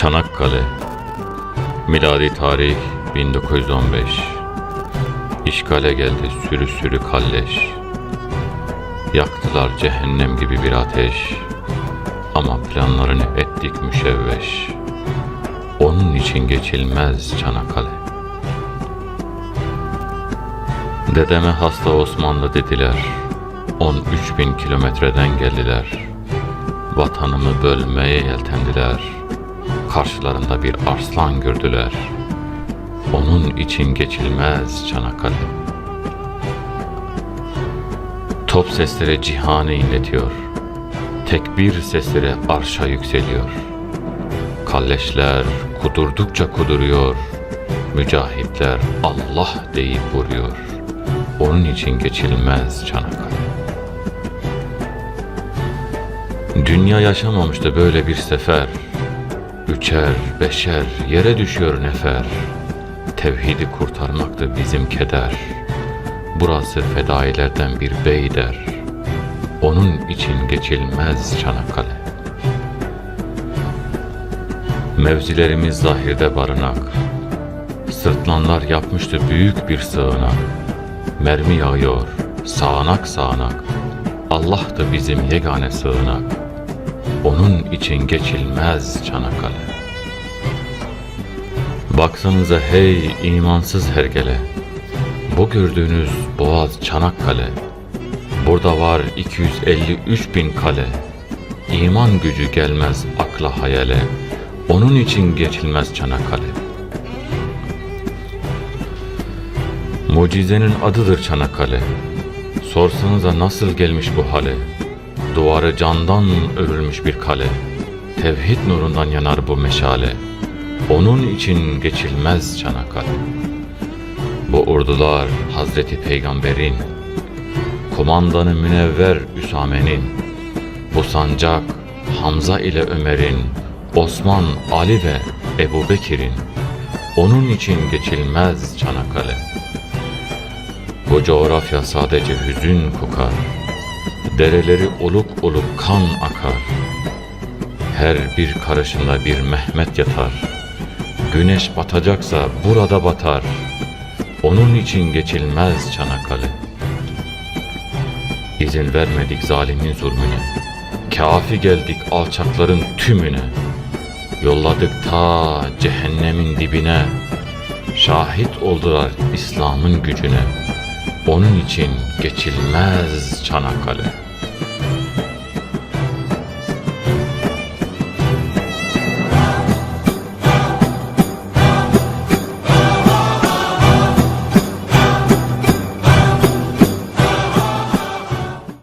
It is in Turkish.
Çanakkale Miladi tarih 1915 İşgale geldi sürü sürü kalleş. Yaktılar cehennem gibi bir ateş. Ama planlarını ettik müşevveş. Onun için geçilmez Çanakkale. Dedeme hasta Osmanlı dediler. 13 bin kilometreden geldiler. Vatanımı bölmeye yeltendiler Karşılarında bir arslan gördüler. Onun için geçilmez Çanakkale Top sesleri cihanı inletiyor. Tekbir sesleri arşa yükseliyor. Kalleşler kudurdukça kuduruyor. Mücahitler Allah deyip vuruyor. Onun için geçilmez Çanakkale Dünya yaşamamıştı böyle bir sefer Üçer, beşer, yere düşüyor nefer. Tevhidi kurtarmaktı bizim keder. Burası fedailerden bir beyder Onun için geçilmez Çanakkale. Mevzilerimiz zahirde barınak. Sırtlanlar yapmıştı büyük bir sığınak. Mermi yağıyor, sağanak sağanak. Allah'tı bizim yegane sığınak Onun için geçilmez Çanakkale Baksanıza hey imansız hergele Bu gördüğünüz boğaz Çanakkale Burada var 253 bin kale. İman gücü gelmez akla hayale Onun için geçilmez Çanakkale Mucizenin adıdır Çanakkale Sorsanıza nasıl gelmiş bu hale Duvarı candan örülmüş bir kale. Tevhid nurundan yanar bu meşale. Onun için geçilmez Çanakkale. Bu ordular Hazreti Peygamber'in Kumandanı Münevver Üsame'nin Bu sancak Hamza ile Ömer'in Osman, Ali ve Ebu Bekir'in. Onun için geçilmez Çanakkale. Bu coğrafya sadece hüzün kokar Dereleri oluk oluk kan akar. Her bir karışında bir Mehmet yatar. Güneş batacaksa burada batar. Onun için geçilmez Çanakkale İzin vermedik zalimin zulmüne. Kafi geldik alçakların tümüne. Yolladık ta cehennemin dibine. Şahit oldular İslam'ın gücüne Onun için geçilmez Çanakkale